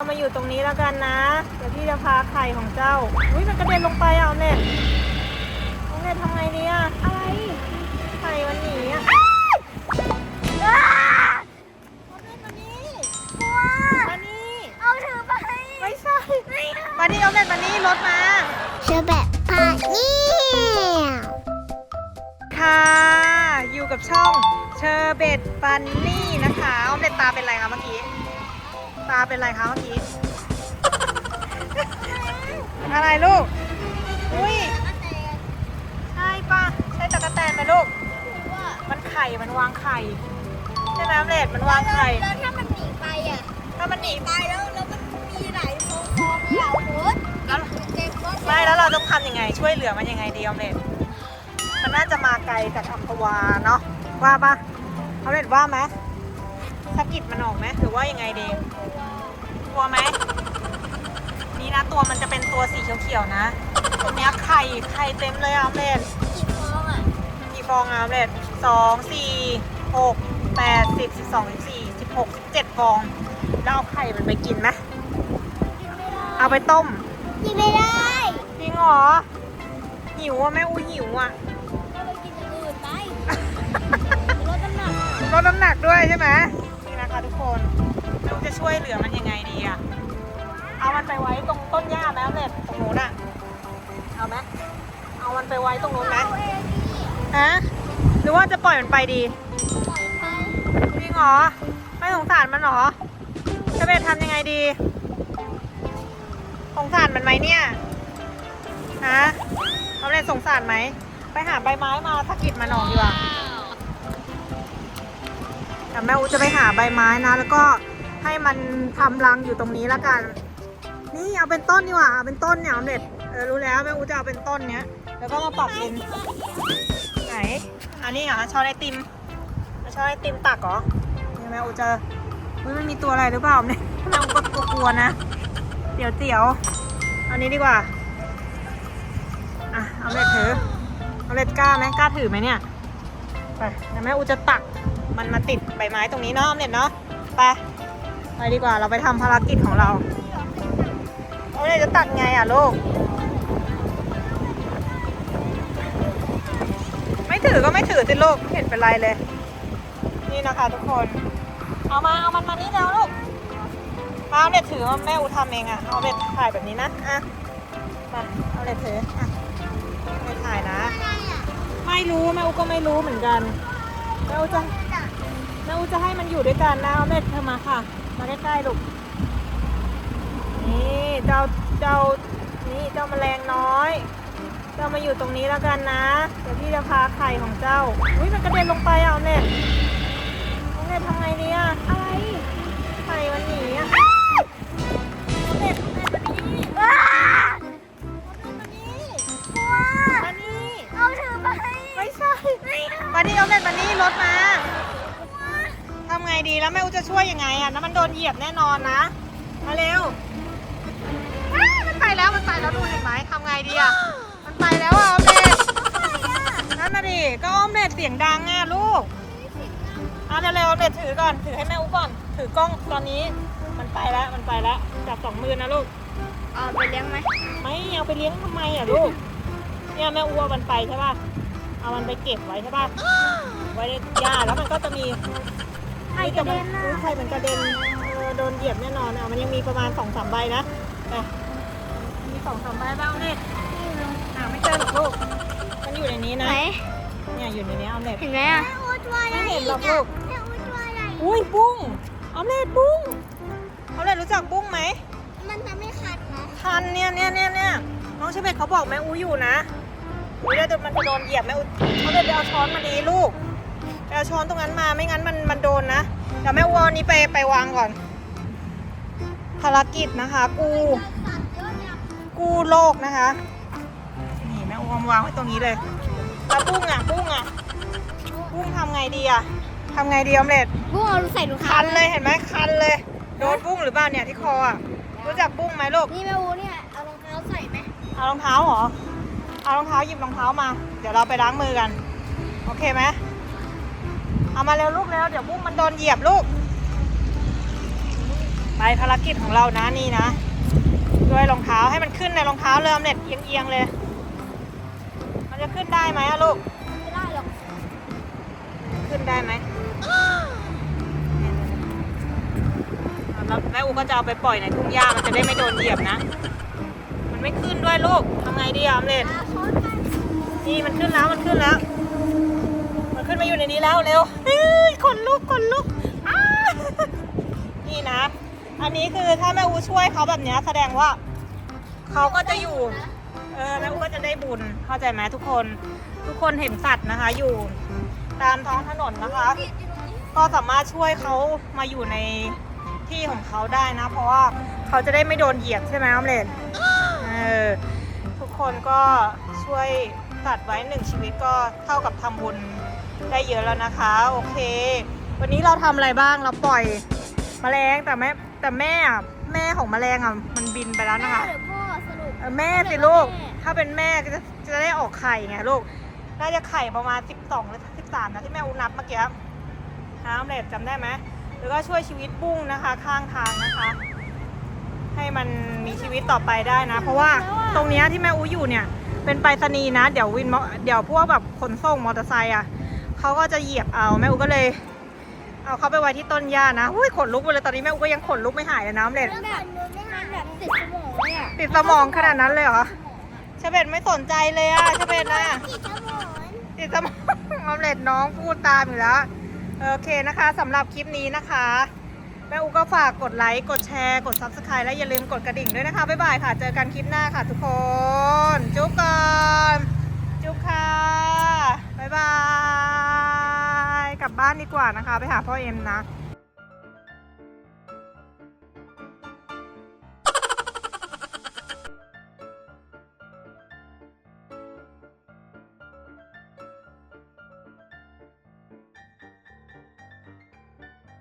เรามาอยู่ตรงนี้แล้วกันนะ เดี๋ยวพี่จะพาไข่ของเจ้า อุ้ยมันกระเด็นลงไปอะเอาเน็ตเอาเน็ตทำไงเนี่ยอะไร ไข่มันหนีอะเอาเน็ตมานี่มานี่เอาถือไป ไม่ใช่ มานี่เอาเน็ตมานี่รถมา เชื่อแบบพาเนี่ยค่ะ อยู่กับช่องเชอร์เบตฟันนี่นะคะเอาเน็ตตาเป็นไรคะเมื่อกี้ ตาเป็นไรคะเมื่อกี้ อะไรลูก อุ้ย ใช่ปะใช่ตะกะแตนไหมลูก มันไข่ มันวางไข่ ใช่ไหมออมเล็ตมันวางไข่ แล้วถ้ามันหนีไปอะ ถ้ามันหนีตายแล้วแล้วมันมีหลายฟองฟองเหล่าหมดแล้วเต็มรถไม่ แล้วเราต้องทำยังไง ช่วยเหลือมันยังไงดีออมเล็ตมันน่าจะมาไกลจากอัมพวาเนาะ ว่าปะออมเล็ตว่าไหม สะกิดมันออกไหมหรือว่ายังไงดี กลัวไหม นี่นะตัวมันจะเป็นตัวสีเขียวๆนะ ตรงเนี้ยไข่ไข่เต็มเลยอะออมเล็ตกี่ฟองอะกี่ฟองอะออมเล็ตสองสี่หกแปดสิบสิบสองสิบสี่สิบหกสิบเจ็ดฟอง แล้วเอาไข่มันไปกินไหมกินไม่ได้เอาไปต้มกินไม่ได้จริงเหรอ หิวอะแม่อูหิวอะก็ไปกินอย่างอื่นไปลดน้ำหนักลดน้ำหนักด้วยใช่ไหมนี่นะ คะทุกคนไม่รู้จะช่วยเหลือมันยังไงดีอะ เอามันไปไว้ตรงต้นหญ้าไหมออมเล็ตตรงนู้นอะ เอาไหมเอามันไปไว้ตรงนู้นไหมเอาเองนี่ฮะหรือว่าจะปล่อยมันไปดีปล่อยไปจริงเหรอ ไม่สงสารมันเหรอจะไปทำยังไงดีสงสารมันไหมเนี่ย ฮะเอาเลยสงสารไหม ไปหาใบไม้มาสะกิดมันออกดีกว่า แต่แม่อูจะไปหาใบไม้นะ แล้วก็ให้มันทำรังอยู่ตรงนี้แล้วกัน นี่เอาเป็นต้นดีกว่าเอาเป็นต้นเนี่ยออมเด็ดเออรู้แล้วแม่อูจะเอาเป็นต้นเนี้ย แล้วก็มาปรับเป็นไหน อันนี้เหรอช้อนไอติมช้อนไอติมตักเหรอนี่แม่อูจะอุ๊ยมันมีตัวอะไรหรือเปล่าเนี่ยแม่อูก็กลัวๆนะเดี๋ยวเตี๋ยวเอานี้ดีกว่าอะเอาเล็ดถือเอาเล็ดกล้าไหมกล้าถือไหมเนี่ย ไปแม่อูจะตักมันมาติดใบไม้ตรงนี้เนาะเอาเล็ดเนาะไปไปดีกว่าเราไปทำภารกิจของเราเอาเล็ดจะตักไงอะลูก ไม่ถือก็ไม่ถือสิลูกเห็นเป็นไรเลย นี่นะคะทุกคน เอามาเอามันมานี่แล้วลูกเอาเล็ดถือว่าแม่อูทำเองอะเอาเล็ดถ่ายแบบนี้นะอะมาเอาเล็ดถืออะ ไม่รู้แม่อุก็ไม่รู้เหมือนกันแม่อุจะแม่อุจะให้มันอยู่ด้วยกันนะเอาเม็ดเธอมาค่ะ มาใกล้ๆลูกนี่เจ้าเจ้านี่เจ้าแมลงน้อย เจ้ามาอยู่ตรงนี้แล้วกันนะ เดี๋ยวพี่จะพาไข่ของเจ้า อุ้ยมันกระเด็นลงไปอะเอาเน็ตเอาเน็ตทำไงเนี่ย มานี่เอาเน็ตมานี่รถมาทำไงดีแล้วแม่อูจะช่วยยังไงอะน้ำมันโดนเหยียบแน่นอนนะ มาเร็วอ้าวมันไปแล้วมันไปแล้วดูเห็นไหมทำไงดีอะมันไปแล้วอะเอาเน็ตนั่นน่ะดิก็ออมเล็ตเสียงดังอะลูกเอาเร็วๆออมเล็ตถือก่อนถือให้แม่อุ๊ก่อน ถือกล้องตอนนี้ มันไปแล้วมันไปแล้วจับสองมือนะลูกเอาไปเลี้ยงไหมไม่เอาไปเลี้ยงทำไมอะลูกเนี่ยแม่อ้วมันไปใช่ป่ะ เอามันไปเก็บไว้ใช่ป่ะ ไว้ในหญ้าแล้วมันก็จะมีไข่กระเด็นอุ๊ยนะไข่มันกระเด็นเออโดนเหยียบแน่นอนอะมันยังมีประมาณสองสามใบนะไปมีสองสามใบแล้วเนี่ยหาไม่เจอหรอกลูก มันอยู่ในนี้ไหนนะ เนี่ยอยู่ในนี้เอาเน็ต เห็นไหมอะ อูตัวอะไรไม่เห็นหรอกลูก แม่อูตัวอะไรอุ้ยบุ้งออมเล็ตบุ้งออมเล็ตรู้จักบุ้งไหม มันจะไม่คันนะ ทันเนี่ยเนี่ยเนี่ยเนี่ยน้องเชเบตเขาบอกแม่อูอยู่นะ อุ้ยแล้วเดี๋ยวมันจะโดนเหยียบแม่อูเขาเลยไปเอาช้อนมาดีลูกไปเอาช้อนตรงนั้นมาไม่งั้นมันมันโดนนะเดี๋ยวแม่อูเอาอันนี้ไปไปวางก่อน ภารกิจนะคะ กูกู้โลกนะคะ นี่แม่อูเอามาวางไว้ตรงนี้เลยแล้วบุ้งอะบุ้งอะบุ้งทำไงดีอะทำไงดีออมเล็ตบุ้งเอาใส่ถุงคันเลยเห็นไหมคันเลยโดนบุ้งหรือเปล่าเนี่ยที่คออะรู้จักบุ้งไหมลูกนี่แม่อูเนี่ยเอารองเท้าใส่ไหมเอารองเท้าเหรอ เอารองเท้าหยิบรองเท้ามา เดี๋ยวเราไปล้างมือกัน โอเคไหมเอามาเร็วลูกเร็วเดี๋ยวบุ้งมันโดนเหยียบลูก ไปภารกิจของเรานะนี่นะ ด้วยรองเท้าให้มันขึ้นในรองเท้าเลยออมเล็ตเอียงๆเลย มันจะขึ้นได้ไหมอะลูก ไม่ได้หรอก ขึ้นได้ไหมแล้วแม่อูก็จะเอาไปปล่อยในทุ่งหญ้ามันจะได้ไม่โดนเหยียบนะ มันไม่ขึ้นด้วยลูกทำไงดีออมเล็ตอาช้อนกัน นี่มันขึ้นแล้วมันขึ้นแล้ว มันขึ้นมาอยู่ในนี้แล้วเร็วเฮ้ยขนลุกขนลุกนี่นะ อันนี้คือถ้าแม่อูช่วยเขาแบบนี้แสดงว่าเขาก็จะอยู่ เออแม่อูก็จะได้บุญเข้าใจไหมทุกคน ทุกคนเห็นสัตว์นะคะ อยู่ตามท้องถนนนะคะ ก็สามารถช่วยเขามาอยู่ในที่ของเขาได้นะ เพราะว่าเขาจะได้ไม่โดนเหยียบใช่ไหมออมเล็ตเออทุกคนก็ช่วย ตัดไว้หนึ่งชีวิตก็เท่ากับทำบุญได้เยอะแล้วนะคะ โอเค วันนี้เราทำอะไรบ้างเราปล่อยแมลงแต่แม่แต่แม่อะแม่ของแมลงอะมันบินไปแล้วนะคะแม่หรือพ่อสรุปเออแม่สิลูกถ้าเป็นแม่ก็จะจะได้ออกไข่ไงลูกน่าจะไข่ประมาณ 12 หรือ 13 นะที่แม่อุนับเมื่อกี้น้ำเล็ดจำได้ไหมแล้วก็ช่วยชีวิตบุ้งนะคะ ข้างทางนะคะ ให้มันมีชีวิตต่อไปได้นะ เพราะว่าตรงเนี้ยที่แม่อูอยู่เนี่ย เป็นไปรษณีย์นะ เดี๋ยววินมอเดี๋ยวพวกแบบขนส่งมอเตอร์ไซค์อะเขาก็จะเหยียบเอาแม่อูก็เลย เอาเขาไปไว้ที่ต้นหญ้านะอุ้ยขนลุกไปเลยตอนนี้แม่อูก็ยังขนลุกไม่หายเลยน้ำเล็ดแล้วแบบมันแบบติดสมองเลยอะติดสมองขนาดนั้นเลยเหรอเชเบตไม่สนใจเลยอะเชเบตนะติดสมองติดสมองออมเล็ตน้องพูดตามอยู่แล้ว โอเคนะคะสำหรับคลิปนี้นะคะ แม่อูก็ฝากกดไลค์ กดแชร์ กด Subscribe และอย่าลืมกดกระดิ่งด้วยนะคะ บ๊ายบายค่ะ เจอกันคลิปหน้าค่ะทุกคน จุ๊บก่อนจุ๊บค่ะ บ๊ายบาย กลับบ้านดีกว่านะคะ ไปหาพ่อเอ็มนะ